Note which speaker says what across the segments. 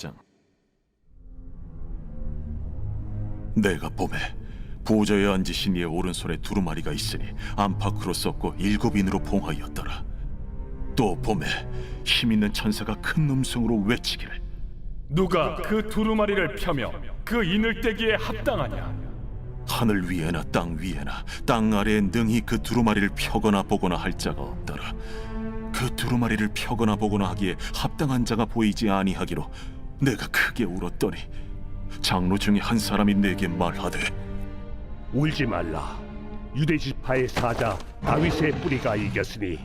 Speaker 1: 14장 내가 봄에 보좌에 앉으신 이의 오른손에 두루마리가 있으니 안팎으로 썼고 일곱 인으로 봉하였더라 또 봄에 힘 있는 천사가 큰 음성으로 외치기를
Speaker 2: 누가 그 두루마리를 펴며 그 이늘대기에 합당하냐?
Speaker 1: 하늘 위에나 땅 위에나 땅 아래에 능히 그 두루마리를 펴거나 보거나 할 자가 없더라. 그 두루마리를 펴거나 보거나 하기에 합당한 자가 보이지 아니하기로 내가 크게 울었더니 장로 중에 한 사람이 내게 말하되
Speaker 3: 울지 말라. 유대 지파의 사자 다윗의 뿌리가 이겼으니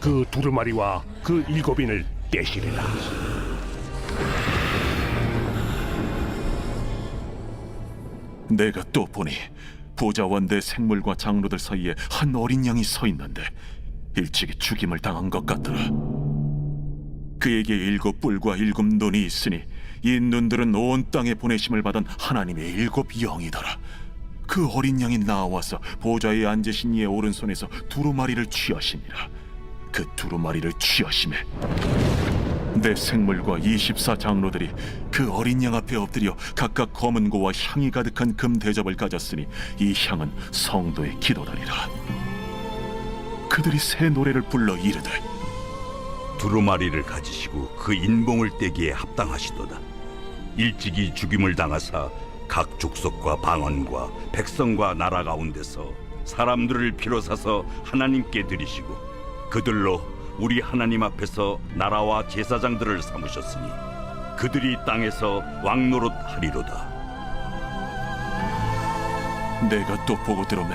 Speaker 3: 그 두루마리와 그 일곱인을 떼시리라.
Speaker 1: 내가 또 보니 보좌와 내 생물과 장로들 사이에 한 어린 양이 서 있는데 일찍이 죽임을 당한 것 같더라. 그에게 일곱 뿔과 일곱 눈이 있으니 이 눈들은 온 땅에 보내심을 받은 하나님의 일곱 영이더라. 그 어린 양이 나와서 보좌에 앉으신 이의 오른손에서 두루마리를 취하시니라. 그 두루마리를 취하심에 내 생물과 24 장로들이 그 어린 양 앞에 엎드려 각각 검은 고와 향이 가득한 금 대접을 가졌으니 이 향은 성도의 기도다니라. 그들이 새 노래를 불러 이르되
Speaker 4: 두루마리를 가지시고 그 인봉을 떼기에 합당하시도다. 일찍이 죽임을 당하사 각 족속과 방언과 백성과 나라 가운데서 사람들을 비로사서 하나님께 드리시고 그들로 우리 하나님 앞에서 나라와 제사장들을 삼으셨으니 그들이 땅에서 왕노릇 하리로다.
Speaker 1: 내가 또 보고 들음에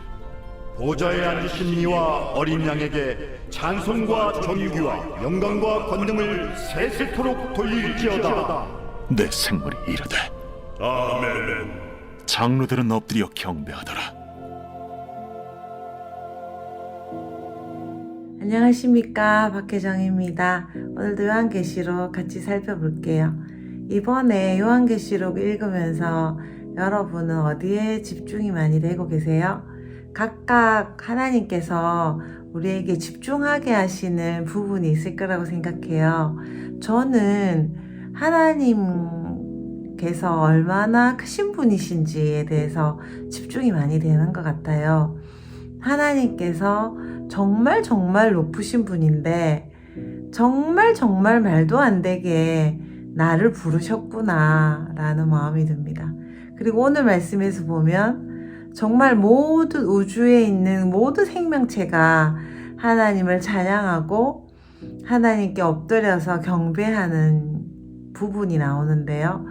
Speaker 5: 보좌에 앉으신 이와 어린 양에게 찬송과 존귀와 영광과 권능을 세세토록 돌릴지어다.
Speaker 1: 내 생물이 이르되
Speaker 5: 아멘.
Speaker 1: 장로들은 엎드려 경배하더라
Speaker 6: 안녕하십니까 박혜정입니다. 오늘도 요한계시록 같이 살펴볼게요. 이번에 요한계시록 읽으면서 여러분은 어디에 집중이 많이 되고 계세요? 각각 하나님께서 우리에게 집중하게 하시는 부분이 있을 거라고 생각해요. 저는 하나님께서 얼마나 크신 분이신지에 대해서 집중이 많이 되는 것 같아요. 하나님께서 정말 정말 높으신 분인데 정말 정말 말도 안 되게 나를 부르셨구나 라는 마음이 듭니다. 그리고 오늘 말씀에서 보면 정말 모든 우주에 있는 모든 생명체가 하나님을 찬양하고 하나님께 엎드려서 경배하는 부분이 나오는데요.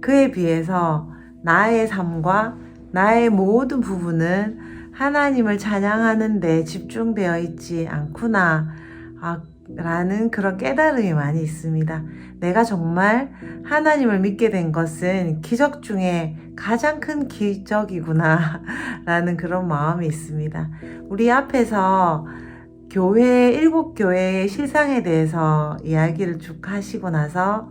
Speaker 6: 그에 비해서 나의 삶과 나의 모든 부분은 하나님을 찬양하는데 집중되어 있지 않구나. 아, 라는 그런 깨달음이 많이 있습니다. 내가 정말 하나님을 믿게 된 것은 기적 중에 가장 큰 기적이구나. 라는 그런 마음이 있습니다. 우리 앞에서 교회, 일곱 교회의 실상에 대해서 이야기를 쭉 하시고 나서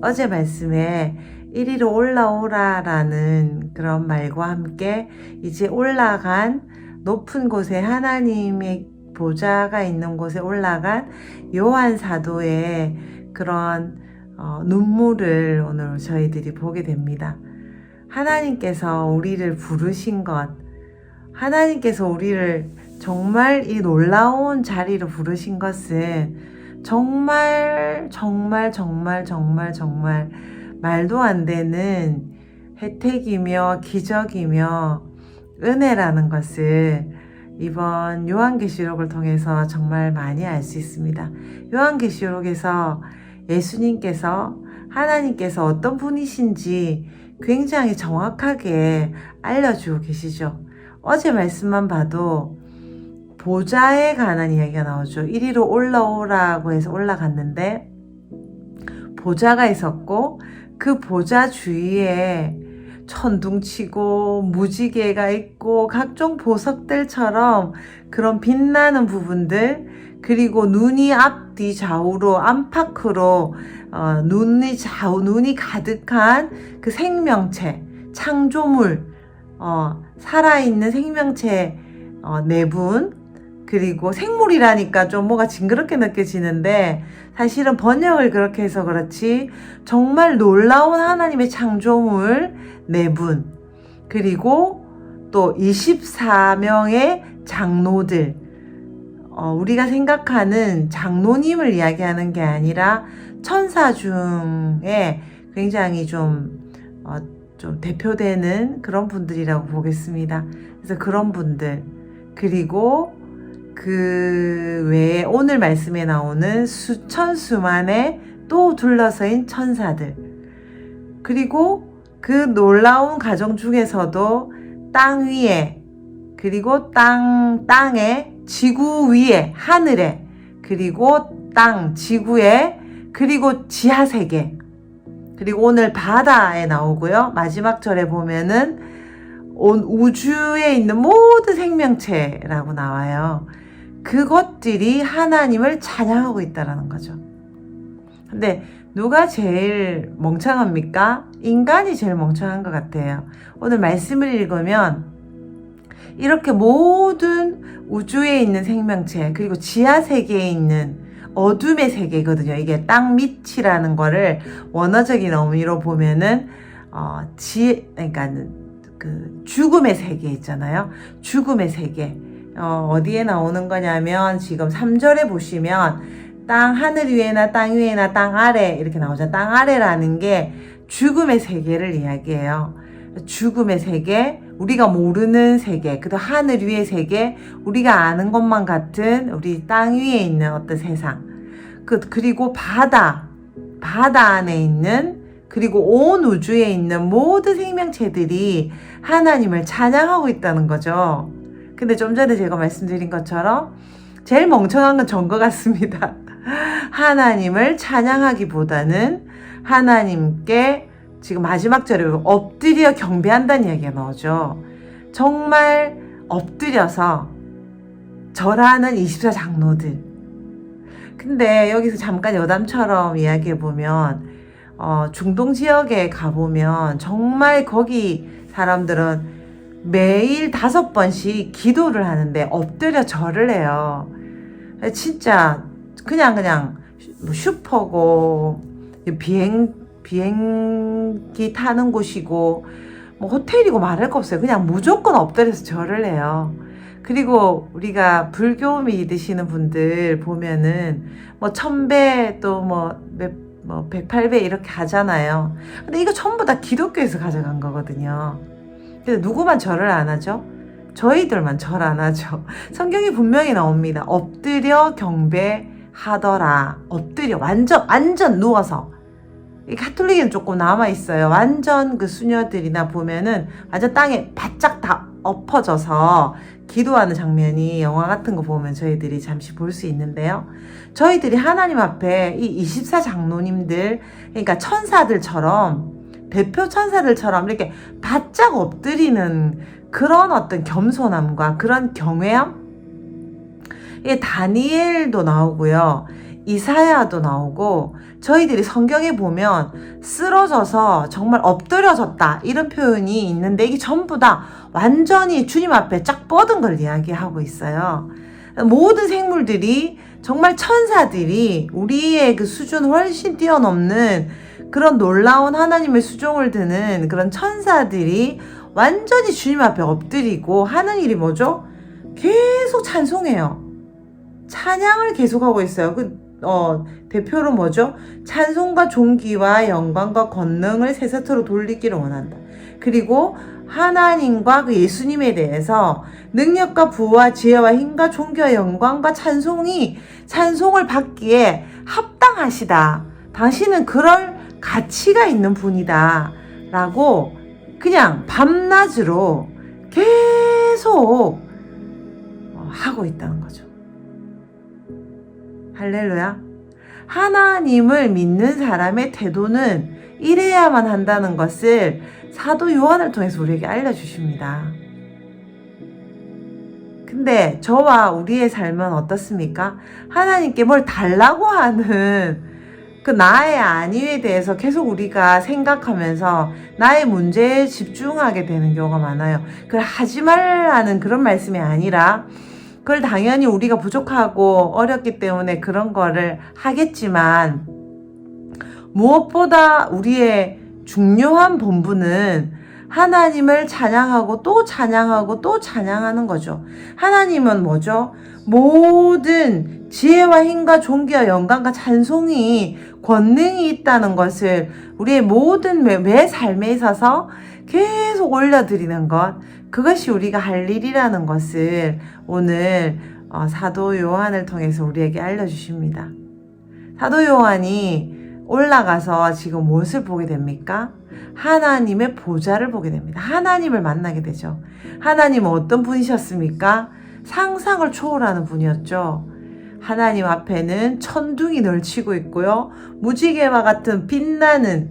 Speaker 6: 어제 말씀에 이리로 올라오라 라는 그런 말과 함께 이제 올라간 높은 곳에 하나님의 보좌가 있는 곳에 올라간 요한 사도의 그런 어, 눈물을 오늘 저희들이 보게 됩니다. 하나님께서 우리를 부르신 것, 하나님께서 우리를 정말 이 놀라운 자리로 부르신 것은 정말 정말 정말 정말 정말 말도 안 되는 혜택이며 기적이며 은혜라는 것을 이번 요한계시록을 통해서 정말 많이 알 수 있습니다. 요한계시록에서 예수님께서 하나님께서 어떤 분이신지 굉장히 정확하게 알려주고 계시죠. 어제 말씀만 봐도 보좌에 관한 이야기가 나오죠. 이리로 올라오라고 해서 올라갔는데 보좌가 있었고 그 보좌 주위에 천둥치고 무지개가 있고 각종 보석들처럼 그런 빛나는 부분들 그리고 눈이 앞뒤 좌우로 안팎으로 어, 눈이 좌우 눈이 가득한 그 생명체 창조물 어, 살아있는 생명체 어, 네분 그리고 생물이라니까 좀 뭐가 징그럽게 느껴지는데 사실은 번역을 그렇게 해서 그렇지 정말 놀라운 하나님의 창조물 네 분. 그리고 또 24명의 장로들. 어, 우리가 생각하는 장로님을 이야기하는 게 아니라 천사 중에 굉장히 좀, 어, 좀 대표되는 그런 분들이라고 보겠습니다. 그래서 그런 분들. 그리고 그 외에 오늘 말씀에 나오는 수천 수만의 또 둘러서인 천사들. 그리고 그 놀라운 가정 중에서도 땅 위에 그리고 땅 땅에 지구 위에 하늘에 그리고 땅 지구에 그리고 지하 세계. 그리고 오늘 바다에 나오고요. 마지막 절에 보면은 온 우주에 있는 모든 생명체라고 나와요. 그것들이 하나님을 찬양하고 있다라는 거죠. 근데 누가 제일 멍청합니까? 인간이 제일 멍청한 것 같아요. 오늘 말씀을 읽으면 이렇게 모든 우주에 있는 생명체 그리고 지하 세계에 있는 어둠의 세계거든요. 이게 땅 밑이라는 거를 원어적인 의미로 보면은 어, 지 그러니까 그 죽음의 세계 있잖아요. 죽음의 세계. 어, 어디에 나오는 거냐면 지금 3절에 보시면 땅 하늘 위에나 땅 위에나 땅 아래 이렇게 나오죠. 땅 아래라는 게 죽음의 세계를 이야기해요. 죽음의 세계, 우리가 모르는 세계, 그도 하늘 위의 세계, 우리가 아는 것만 같은 우리 땅 위에 있는 어떤 세상. 그, 그리고 바다, 바다 안에 있는 그리고 온 우주에 있는 모든 생명체들이 하나님을 찬양하고 있다는 거죠. 근데 좀 전에 제가 말씀드린 것처럼 제일 멍청한 건전것 같습니다. 하나님을 찬양하기보다는 하나님께 지금 마지막 절에 엎드려 경배한다는 이야기가 나오죠. 정말 엎드려서 절하는 24 장로들. 근데 여기서 잠깐 여담처럼 이야기해 보면 어, 중동 지역에 가보면 정말 거기 사람들은 매일 다섯 번씩 기도를 하는데 엎드려 절을 해요. 진짜 그냥 그냥 뭐 슈퍼고 비행 비행기 타는 곳이고 뭐 호텔이고 말할 거 없어요. 그냥 무조건 엎드려서 절을 해요. 그리고 우리가 불교 믿으시는 분들 보면은 뭐 천배 또뭐몇 뭐 108배 이렇게 하잖아요. 근데 이거 전부 다 기독교에서 가져간 거거든요. 근데 누구만 절을 안 하죠? 저희들만 절 안 하죠. 성경이 분명히 나옵니다. 엎드려 경배하더라. 엎드려 완전 완전 누워서. 이 가톨릭은 조금 남아 있어요. 완전 그 수녀들이나 보면은 완전 땅에 바짝 다 엎어져서 기도하는 장면이 영화 같은 거 보면 저희들이 잠시 볼 수 있는데요. 저희들이 하나님 앞에 이 24장로님들, 그러니까 천사들처럼, 대표 천사들처럼 이렇게 바짝 엎드리는 그런 어떤 겸손함과 그런 경외함? 이 다니엘도 나오고요. 이사야도 나오고 저희들이 성경에 보면 쓰러져서 정말 엎드려졌다 이런 표현이 있는데 이게 전부 다 완전히 주님 앞에 쫙 뻗은 걸 이야기하고 있어요. 모든 생물들이 정말 천사들이 우리의 그 수준을 훨씬 뛰어넘는 그런 놀라운 하나님의 수종을 드는 그런 천사들이 완전히 주님 앞에 엎드리고 하는 일이 뭐죠? 계속 찬송해요. 찬양을 계속하고 있어요. 그, 어, 대표로 뭐죠? 찬송과 존귀와 영광과 권능을 세세토로 돌리기를 원한다. 그리고 하나님과 그 예수님에 대해서 능력과 부와 지혜와 힘과 존귀와 영광과 찬송이 찬송을 받기에 합당하시다. 당신은 그럴 가치가 있는 분이다. 라고 그냥 밤낮으로 계속 하고 있다는 거죠. 할렐루야. 하나님을 믿는 사람의 태도는 이래야만 한다는 것을 사도 요한을 통해서 우리에게 알려주십니다. 근데 저와 우리의 삶은 어떻습니까? 하나님께 뭘 달라고 하는 그 나의 아니에 대해서 계속 우리가 생각하면서 나의 문제에 집중하게 되는 경우가 많아요. 그걸 하지 말라는 그런 말씀이 아니라 그걸 당연히 우리가 부족하고 어렵기 때문에 그런 거를 하겠지만 무엇보다 우리의 중요한 본분은 하나님을 찬양하고 또 찬양하고 또 찬양하는 거죠. 하나님은 뭐죠? 모든 지혜와 힘과 존귀와 영광과 찬송이 권능이 있다는 것을 우리의 모든 매, 매 삶에 있어서 계속 올려드리는 것 그것이 우리가 할 일이라는 것을 오늘 어, 사도 요한을 통해서 우리에게 알려주십니다. 사도 요한이 올라가서 지금 무엇을 보게 됩니까? 하나님의 보좌를 보게 됩니다. 하나님을 만나게 되죠. 하나님은 어떤 분이셨습니까? 상상을 초월하는 분이었죠. 하나님 앞에는 천둥이 널치고 있고요. 무지개와 같은 빛나는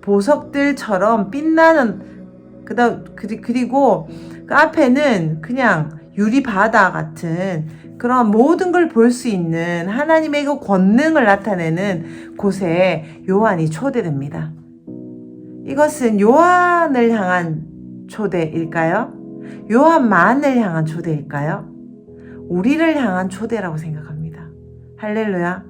Speaker 6: 보석들처럼 빛나는 그다음 그리- 그리고 그 앞에는 그냥 유리 바다 같은 그런 모든 걸 볼 수 있는 하나님의 그 권능을 나타내는 곳에 요한이 초대됩니다. 이것은 요한을 향한 초대일까요? 요한만을 향한 초대일까요? 우리를 향한 초대라고 생각합니다. 할렐루야.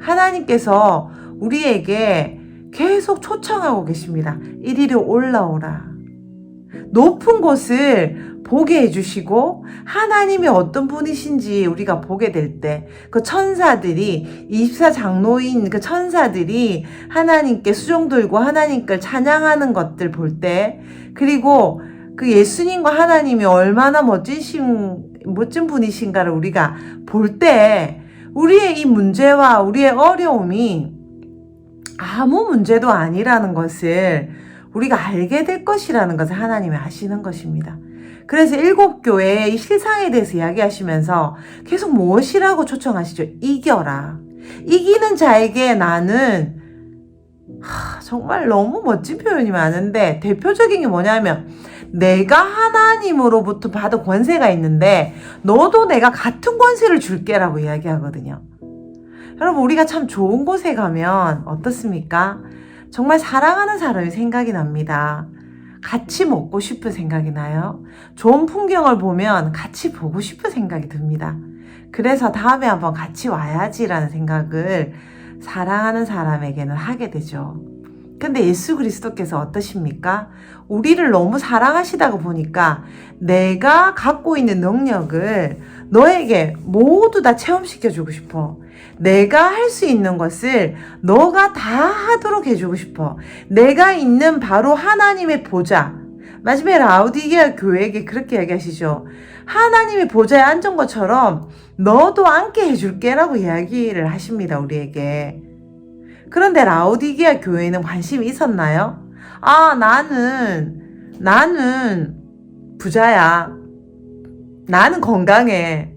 Speaker 6: 하나님께서 우리에게 계속 초청하고 계십니다. 이리로 올라오라. 높은 곳을 보게 해주시고 하나님이 어떤 분이신지 우리가 보게 될 때 그 천사들이 24장로인 그 천사들이 하나님께 수종 들고 하나님께 찬양하는 것들 볼 때 그리고 그 예수님과 하나님이 얼마나 멋지신 멋진 분이신가를 우리가 볼 때 우리의 이 문제와 우리의 어려움이 아무 문제도 아니라는 것을 우리가 알게 될 것이라는 것을 하나님이 아시는 것입니다. 그래서 일곱 교회의 이 실상에 대해서 이야기하시면서 계속 무엇이라고 초청하시죠? 이겨라. 이기는 자에게 나는 하, 정말 너무 멋진 표현이 많은데 대표적인 게 뭐냐면 내가 하나님으로부터 받은 권세가 있는데 너도 내가 같은 권세를 줄게라고 이야기하거든요. 여러분 우리가 참 좋은 곳에 가면 어떻습니까? 정말 사랑하는 사람이 생각이 납니다. 같이 먹고 싶은 생각이 나요. 좋은 풍경을 보면 같이 보고 싶은 생각이 듭니다. 그래서 다음에 한번 같이 와야지라는 생각을 사랑하는 사람에게는 하게 되죠. 근데 예수 그리스도께서 어떠십니까? 우리를 너무 사랑하시다고 보니까 내가 갖고 있는 능력을 너에게 모두 다 체험시켜주고 싶어. 내가 할 수 있는 것을 너가 다 하도록 해주고 싶어. 내가 있는 바로 하나님의 보좌. 마지막에 라우디게아 교회에게 그렇게 얘기하시죠. 하나님의 보좌에 앉은 것처럼 너도 앉게 해줄게라고 이야기를 하십니다. 우리에게. 그런데 라우디게아 교회는 관심이 있었나요? 아, 나는, 나는 부자야. 나는 건강해.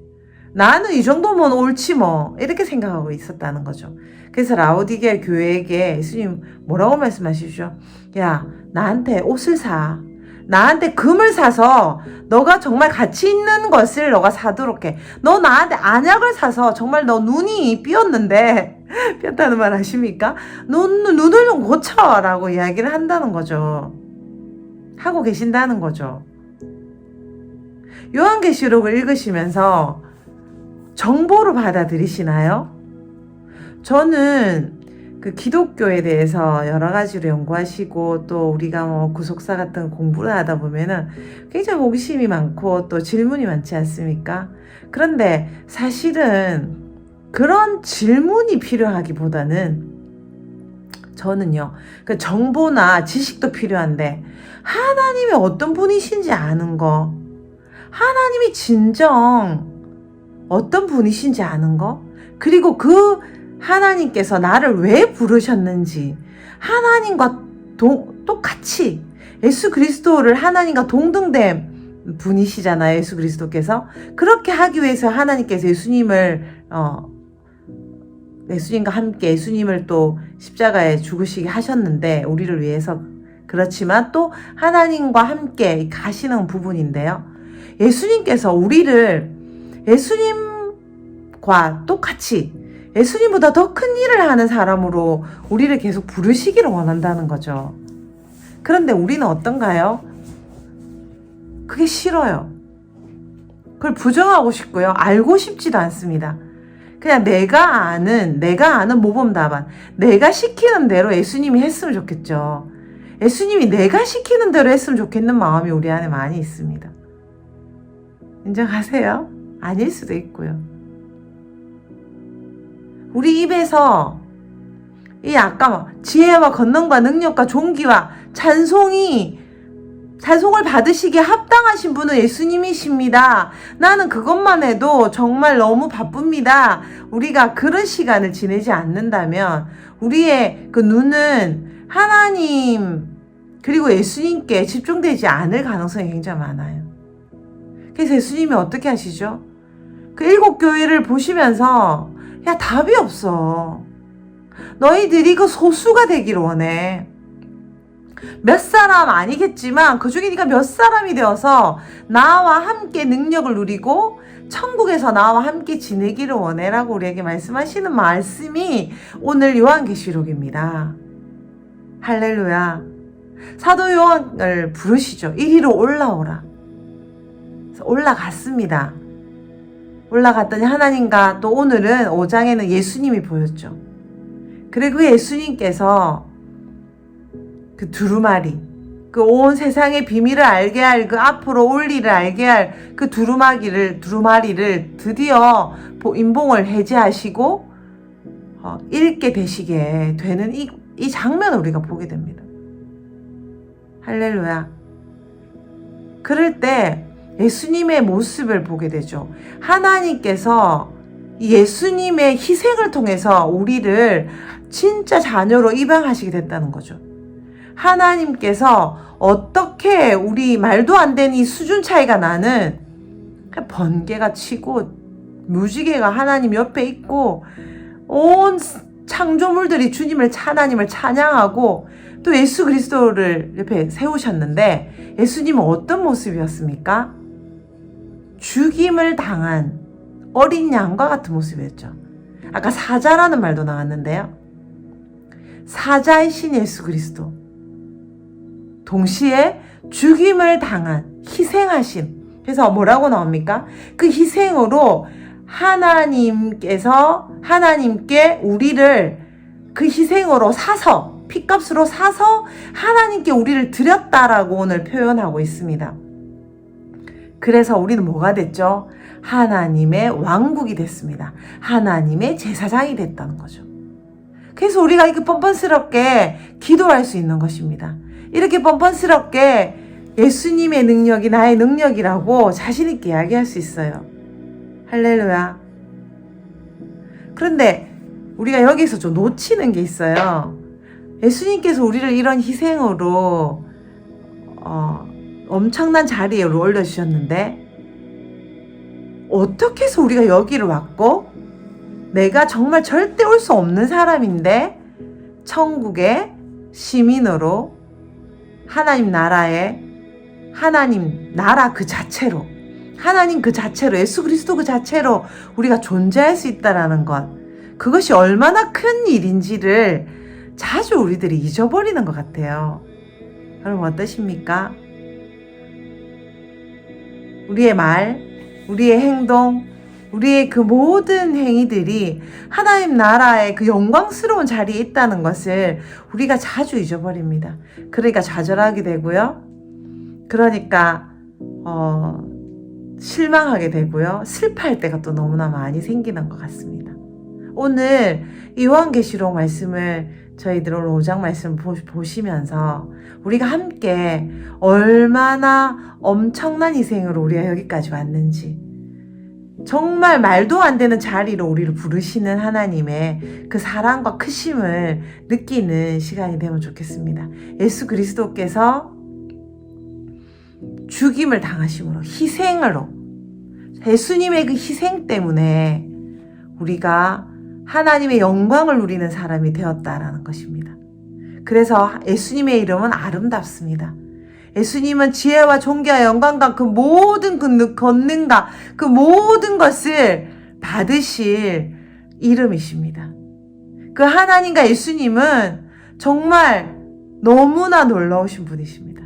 Speaker 6: 나는 이 정도면 옳지 뭐. 이렇게 생각하고 있었다는 거죠. 그래서 라우디게아 교회에게 예수님 뭐라고 말씀하시죠? 야, 나한테 옷을 사. 나한테 금을 사서 너가 정말 가치 있는 것을 너가 사도록 해. 너 나한테 안약을 사서 정말 너 눈이 삐었는데 삐었다는 말 아십니까? 눈, 눈을 좀 고쳐라고 이야기를 한다는 거죠. 하고 계신다는 거죠. 요한계시록을 읽으시면서 정보로 받아들이시나요? 저는 그 기독교에 대해서 여러 가지로 연구하시고 또 우리가 뭐 구속사 같은 공부를 하다 보면은 굉장히 호기심이 많고 또 질문이 많지 않습니까? 그런데 사실은 그런 질문이 필요하기보다는 저는요, 그 정보나 지식도 필요한데 하나님이 어떤 분이신지 아는 거, 하나님이 진정 어떤 분이신지 아는 거, 그리고 그 하나님께서 나를 왜 부르셨는지, 하나님과 동, 똑같이 예수 그리스도를 하나님과 동등된 분이시잖아요, 예수 그리스도께서. 그렇게 하기 위해서 하나님께서 예수님을, 어, 예수님과 함께 예수님을 또 십자가에 죽으시게 하셨는데 우리를 위해서 그렇지만 또 하나님과 함께 가시는 부분인데요. 예수님께서 우리를 예수님과 똑같이 예수님보다 더 큰 일을 하는 사람으로 우리를 계속 부르시기를 원한다는 거죠. 그런데 우리는 어떤가요? 그게 싫어요. 그걸 부정하고 싶고요. 알고 싶지도 않습니다. 그냥 내가 아는, 내가 아는 모범 답안, 내가 시키는 대로 예수님이 했으면 좋겠죠. 예수님이 내가 시키는 대로 했으면 좋겠는 마음이 우리 안에 많이 있습니다. 인정하세요? 아닐 수도 있고요. 우리 입에서 이 아까 뭐 지혜와 권능과 능력과 존귀와 찬송이 찬송을 받으시기에 합당하신 분은 예수님이십니다. 나는 그것만 해도 정말 너무 바쁩니다. 우리가 그런 시간을 지내지 않는다면 우리의 그 눈은 하나님 그리고 예수님께 집중되지 않을 가능성이 굉장히 많아요. 그래서 예수님이 어떻게 하시죠? 그 일곱 교회를 보시면서 야 답이 없어. 너희들이 그 소수가 되기를 원해. 몇 사람 아니겠지만 그 중에 네가 몇 사람이 되어서 나와 함께 능력을 누리고 천국에서 나와 함께 지내기를 원해라고 우리에게 말씀하시는 말씀이 오늘 요한계시록입니다. 할렐루야. 사도 요한을 부르시죠. 이리로 올라오라. 올라갔습니다. 올라갔더니 하나님과 또 오늘은 5장에는 예수님이 보였죠. 그리고 그 예수님께서 그 두루마리, 그 온 세상의 비밀을 알게 할 그 앞으로 올 일을 알게 할 그 두루마기를, 두루마리를 드디어 보- 인봉을 해제하시고, 어, 읽게 되시게 되는 이, 이 장면을 우리가 보게 됩니다. 할렐루야. 그럴 때 예수님의 모습을 보게 되죠. 하나님께서 이 예수님의 희생을 통해서 우리를 진짜 자녀로 입양하시게 됐다는 거죠. 하나님께서 어떻게 우리 말도 안 되는 이 수준 차이가 나는 번개가 치고 무지개가 하나님 옆에 있고 온 창조물들이 주님을 하나님을 찬양하고 또 예수 그리스도를 옆에 세우셨는데 예수님은 어떤 모습이었습니까? 죽임을 당한 어린 양과 같은 모습이었죠. 아까 사자라는 말도 나왔는데요. 사자이신 예수 그리스도. 동시에 죽임을 당한, 희생하신. 그래서 뭐라고 나옵니까? 그 희생으로 하나님께서, 하나님께 우리를 그 희생으로 사서, 핏값으로 사서 하나님께 우리를 드렸다라고 오늘 표현하고 있습니다. 그래서 우리는 뭐가 됐죠? 하나님의 왕국이 됐습니다. 하나님의 제사장이 됐다는 거죠. 그래서 우리가 이렇게 뻔뻔스럽게 기도할 수 있는 것입니다. 이렇게 뻔뻔스럽게 예수님의 능력이 나의 능력이라고 자신있게 이야기할 수 있어요. 할렐루야. 그런데 우리가 여기서 좀 놓치는 게 있어요. 예수님께서 우리를 이런 희생으로 어, 엄청난 자리에 올려주셨는데 어떻게 해서 우리가 여기를 왔고 내가 정말 절대 올 수 없는 사람인데 천국의 시민으로 하나님 나라에 하나님 나라 그 자체로 하나님 그 자체로 예수 그리스도 그 자체로 우리가 존재할 수 있다라는 것 그것이 얼마나 큰 일인지를 자주 우리들이 잊어버리는 것 같아요. 여러분 어떠십니까? 우리의 말, 우리의 행동, 우리의 그 모든 행위들이 하나님 나라의 그 영광스러운 자리에 있다는 것을 우리가 자주 잊어버립니다. 그러니까 좌절하게 되고요. 그러니까 어, 실망하게 되고요. 슬퍼할 때가 또 너무나 많이 생기는 것 같습니다. 오늘 이 요한계시록 말씀을 저희들 오늘 5장 말씀 보, 보시면서 우리가 함께 얼마나 엄청난 희생으로 우리가 여기까지 왔는지 정말 말도 안 되는 자리로 우리를 부르시는 하나님의 그 사랑과 크심을 느끼는 시간이 되면 좋겠습니다. 예수 그리스도께서 죽임을 당하심으로 희생으로 예수님의 그 희생 때문에 우리가 하나님의 영광을 누리는 사람이 되었다라는 것입니다. 그래서 예수님의 이름은 아름답습니다. 예수님은 지혜와 존귀와 영광과 그 모든 그 권능과 그 모든 것을 받으실 이름이십니다. 그 하나님과 예수님은 정말 너무나 놀라우신 분이십니다.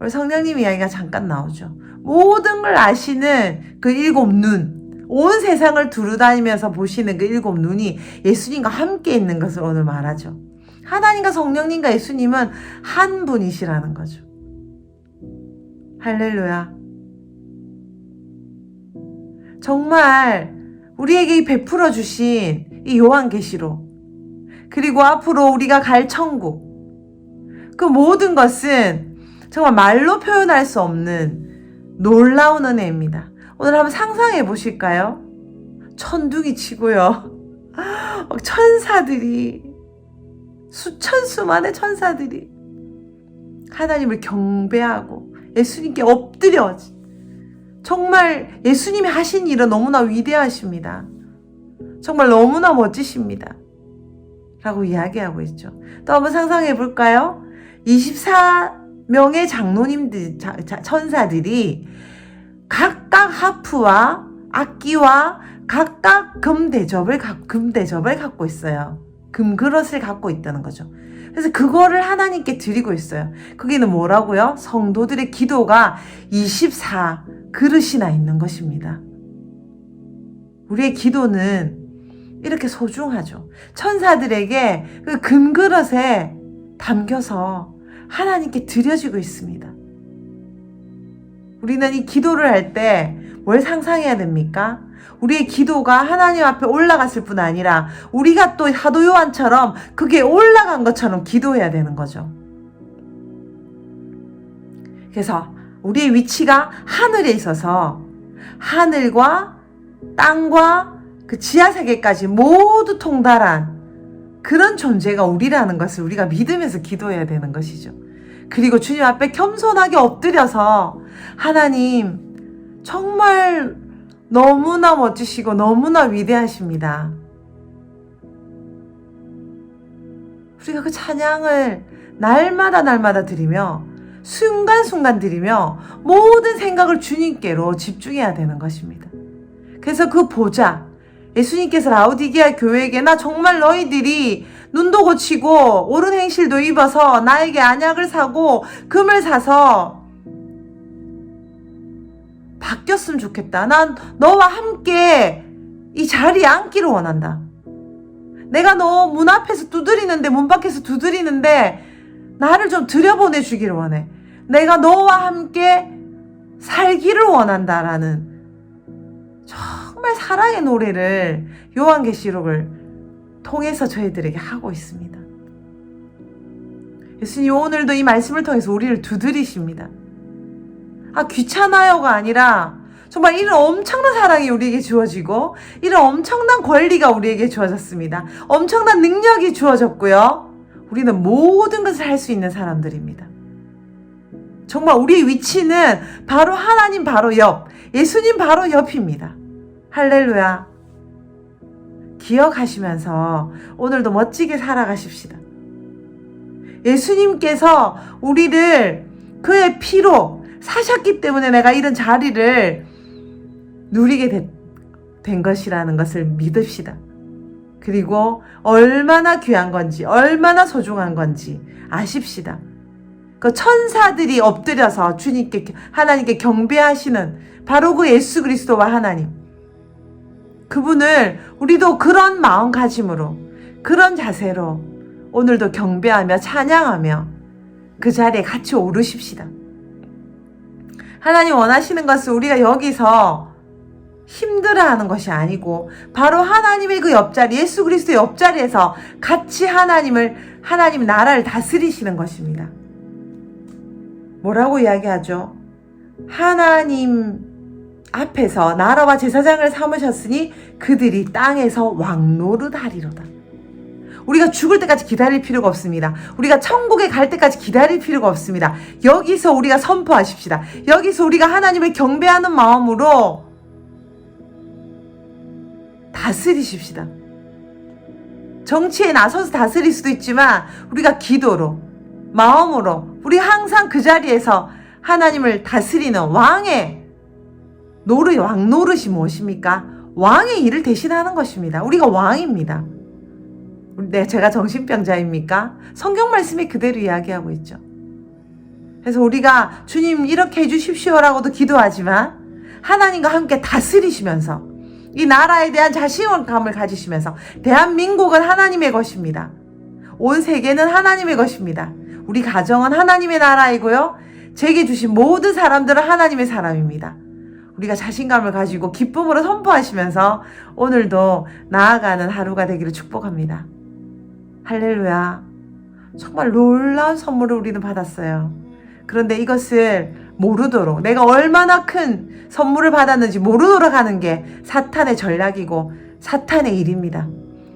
Speaker 6: 우리 성령님 이야기가 잠깐 나오죠. 모든 걸 아시는 그 일곱 눈, 온 세상을 두루다니면서 보시는 그 일곱 눈이 예수님과 함께 있는 것을 오늘 말하죠. 하나님과 성령님과 예수님은 한 분이시라는 거죠. 할렐루야. 정말 우리에게 베풀어 주신 이 요한계시록 그리고 앞으로 우리가 갈 천국 그 모든 것은 정말 말로 표현할 수 없는 놀라운 은혜입니다. 오늘 한번 상상해 보실까요? 천둥이 치고요. 막 천사들이 수천 수만의 천사들이 하나님을 경배하고 예수님께 엎드려 정말 예수님이 하신 일은 너무나 위대하십니다. 정말 너무나 멋지십니다. 라고 이야기하고 있죠. 또 한번 상상해 볼까요? 24명의 장로님들, 천사들이 각각 하프와 악기와 각각 금 대접을, 가- 금 대접을 갖고 있어요. 금 그릇을 갖고 있다는 거죠. 그래서 그거를 하나님께 드리고 있어요. 거기는 뭐라고요? 성도들의 기도가 24 그릇이나 있는 것입니다. 우리의 기도는 이렇게 소중하죠. 천사들에게 그 금그릇에 담겨서 하나님께 드려지고 있습니다. 우리는 이 기도를 할 때 뭘 상상해야 됩니까? 우리의 기도가 하나님 앞에 올라갔을 뿐 아니라 우리가 또 사도 요한처럼 그게 올라간 것처럼 기도해야 되는 거죠. 그래서 우리의 위치가 하늘에 있어서 하늘과 땅과 그 지하 세계까지 모두 통달한 그런 존재가 우리라는 것을 우리가 믿으면서 기도해야 되는 것이죠. 그리고 주님 앞에 겸손하게 엎드려서 하나님 정말 너무나 멋지시고 너무나 위대하십니다. 우리가 그 찬양을 날마다 날마다 드리며 순간순간 드리며 모든 생각을 주님께로 집중해야 되는 것입니다. 그래서 그 보좌, 예수님께서 라우디게아 교회에게 나 정말 너희들이 눈도 고치고 옳은 행실도 입어서 나에게 안약을 사고 금을 사서 바뀌었으면 좋겠다. 난 너와 함께 이 자리에 앉기를 원한다. 내가 너 문 앞에서 두드리는데 문 밖에서 두드리는데 나를 좀 들여보내 주기를 원해. 내가 너와 함께 살기를 원한다라는 정말 사랑의 노래를 요한계시록을 통해서 저희들에게 하고 있습니다. 예수님 오늘도 이 말씀을 통해서 우리를 두드리십니다. 아 귀찮아요가 아니라 정말 이런 엄청난 사랑이 우리에게 주어지고 이런 엄청난 권리가 우리에게 주어졌습니다. 엄청난 능력이 주어졌고요. 우리는 모든 것을 할 수 있는 사람들입니다. 정말 우리의 위치는 바로 하나님 바로 옆, 예수님 바로 옆입니다. 할렐루야. 기억하시면서 오늘도 멋지게 살아가십시다. 예수님께서 우리를 그의 피로 사셨기 때문에 내가 이런 자리를 누리게 된, 된 것이라는 것을 믿읍시다. 그리고 얼마나 귀한 건지, 얼마나 소중한 건지 아십시다. 그 천사들이 엎드려서 주님께, 하나님께 경배하시는 바로 그 예수 그리스도와 하나님. 그분을 우리도 그런 마음가짐으로, 그런 자세로 오늘도 경배하며 찬양하며 그 자리에 같이 오르십시다. 하나님 원하시는 것은 우리가 여기서 힘들어하는 것이 아니고 바로 하나님의 그 옆자리 예수 그리스도 옆자리에서 같이 하나님을 하나님 나라를 다스리시는 것입니다. 뭐라고 이야기하죠? 하나님 앞에서 나라와 제사장을 삼으셨으니 그들이 땅에서 왕노릇하리로다. 우리가 죽을 때까지 기다릴 필요가 없습니다. 우리가 천국에 갈 때까지 기다릴 필요가 없습니다. 여기서 우리가 선포하십시다. 여기서 우리가 하나님을 경배하는 마음으로 다스리십시다. 정치에 나서서 다스릴 수도 있지만 우리가 기도로 마음으로 우리 항상 그 자리에서 하나님을 다스리는 왕의 노릇 왕 노릇이 무엇입니까? 왕의 일을 대신하는 것입니다. 우리가 왕입니다. 네, 제가 정신병자입니까? 성경 말씀이 그대로 이야기하고 있죠. 그래서 우리가 주님 이렇게 해주십시오라고도 기도하지만 하나님과 함께 다스리시면서 이 나라에 대한 자신감을 가지시면서 대한민국은 하나님의 것입니다. 온 세계는 하나님의 것입니다. 우리 가정은 하나님의 나라이고요. 제게 주신 모든 사람들은 하나님의 사람입니다. 우리가 자신감을 가지고 기쁨으로 선포하시면서 오늘도 나아가는 하루가 되기를 축복합니다. 할렐루야. 정말 놀라운 선물을 우리는 받았어요. 그런데 이것을 모르도록 내가 얼마나 큰 선물을 받았는지 모르도록 하는 게 사탄의 전략이고 사탄의 일입니다.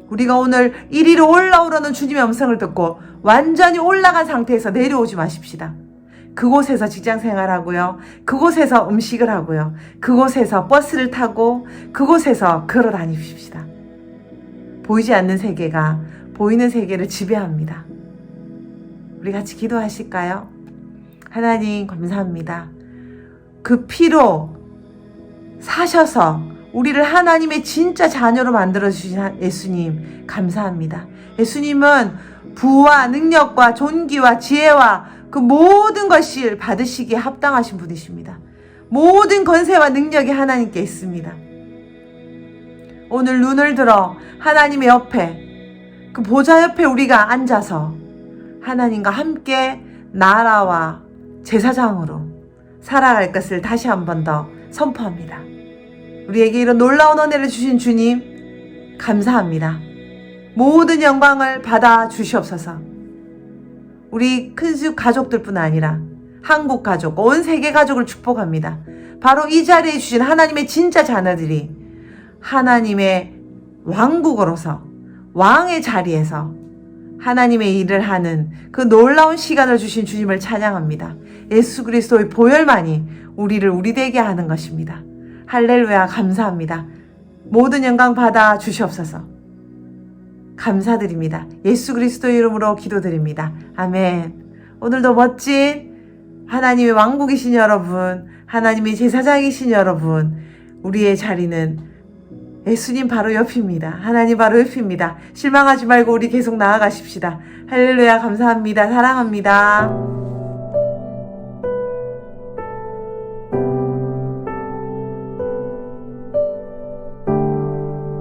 Speaker 6: 우리가 오늘 이리로 올라오려는 주님의 음성을 듣고 완전히 올라간 상태에서 내려오지 마십시다. 그곳에서 직장 생활하고요. 그곳에서 음식을 하고요. 그곳에서 버스를 타고 그곳에서 걸어 다니십시다. 보이지 않는 세계가 보이는 세계를 지배합니다. 우리 같이 기도하실까요? 하나님 감사합니다. 그 피로 사셔서 우리를 하나님의 진짜 자녀로 만들어 주신 예수님 감사합니다. 예수님은 부와 능력과 존귀와 지혜와 그 모든 것을 받으시기에 합당하신 분이십니다. 모든 권세와 능력이 하나님께 있습니다. 오늘 눈을 들어 하나님의 옆에 그 보좌 옆에 우리가 앉아서 하나님과 함께 나라와 제사장으로 살아갈 것을 다시 한 번 더 선포합니다. 우리에게 이런 놀라운 은혜를 주신 주님, 감사합니다. 모든 영광을 받아 주시옵소서. 우리 큰집 가족들뿐 아니라 한국 가족, 온 세계 가족을 축복합니다. 바로 이 자리에 주신 하나님의 진짜 자녀들이 하나님의 왕국으로서 왕의 자리에서 하나님의 일을 하는 그 놀라운 시간을 주신 주님을 찬양합니다. 예수 그리스도의 보혈만이 우리를 우리 되게 하는 것입니다. 할렐루야 감사합니다. 모든 영광 받아 주시옵소서. 감사드립니다. 예수 그리스도의 이름으로 기도드립니다. 아멘. 오늘도 멋진 하나님의 왕국이신 여러분, 하나님의 제사장이신 여러분, 우리의 자리는 예수님 바로 옆입니다. 하나님 바로 옆입니다. 실망하지 말고 우리 계속 나아가십시다. 할렐루야 감사합니다. 사랑합니다.